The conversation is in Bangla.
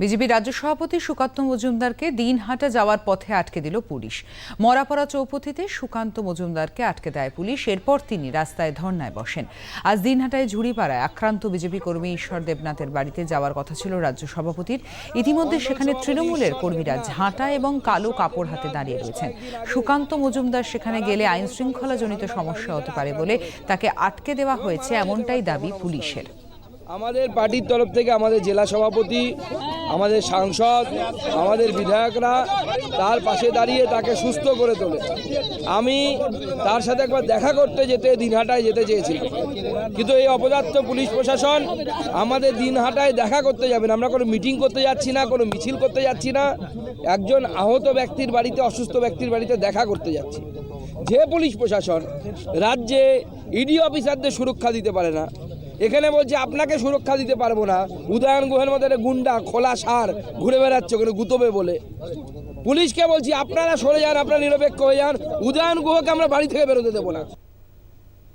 বিজেপি রাজ্য সভাপতি সুকান্ত মজুমদারকে দিনহাটা যাওয়ার পথে আটকে দিল পুলিশ। মরাপড়া চৌপথিতে সুকান্ত মজুমদারকে আটকে দেয় পুলিশ। এরপর তিনি রাস্তায় ধর্নায় বসেন। আজ দিনহাটায় ঝুড়িপাড়ায় আক্রান্ত বিজেপি কর্মী ঈশ্বর দেবনাথের বাড়িতে যাওয়ার কথা ছিল রাজ্য সভাপতির। ইতিমধ্যে সেখানে তৃণমূলের কর্মীরা ঝাঁটা এবং কালো কাপড় হাতে দাঁড়িয়ে রয়েছেন। সুকান্ত মজুমদার সেখানে গেলে আইন শৃঙ্খলাজনিত সমস্যা হতে পারে বলে তাকে আটকে দেওয়া হয়েছে এমনটাই দাবি পুলিশের। আমাদের পার্টির তরফ থেকে আমাদের জেলা সভাপতি আমাদের সাংসদ, আমাদের বিধায়করা তার পাশে দাঁড়িয়ে তাকে সুস্থ করে তোলে। আমি তার সাথে একবার দেখা করতে যেতে দিনহাটায় যেতে চেয়েছিলাম। কিন্তু এই অপদার্থ পুলিশ প্রশাসন আমাদের দিনহাটায় দেখা করতে যাবেন আমরা কোনো মিটিং করতে যাচ্ছি না, কোনো মিছিল করতে যাচ্ছি না। একজন আহত ব্যক্তির বাড়িতে, অসুস্থ ব্যক্তির বাড়িতে দেখা করতে যাচ্ছি। যে পুলিশ প্রশাসন রাজ্যে ইডি অফিসারদের সুরক্ষা দিতে পারে না এখানে বলছে, আপনাকে সুরক্ষা দিতে পারব না। উদয়ন গুহের মধ্যে একটা গুন্ডা, খোলা সার ঘুরে বেড়াচ্ছে, ওখানে গুতবে বলে। পুলিশকে বলছি, আপনারা সরে যান, আপনারা নিরপেক্ষ হয়ে যান। উদয়ন গুহকে আমরা বাড়ি থেকে বেরোতে দেবো না।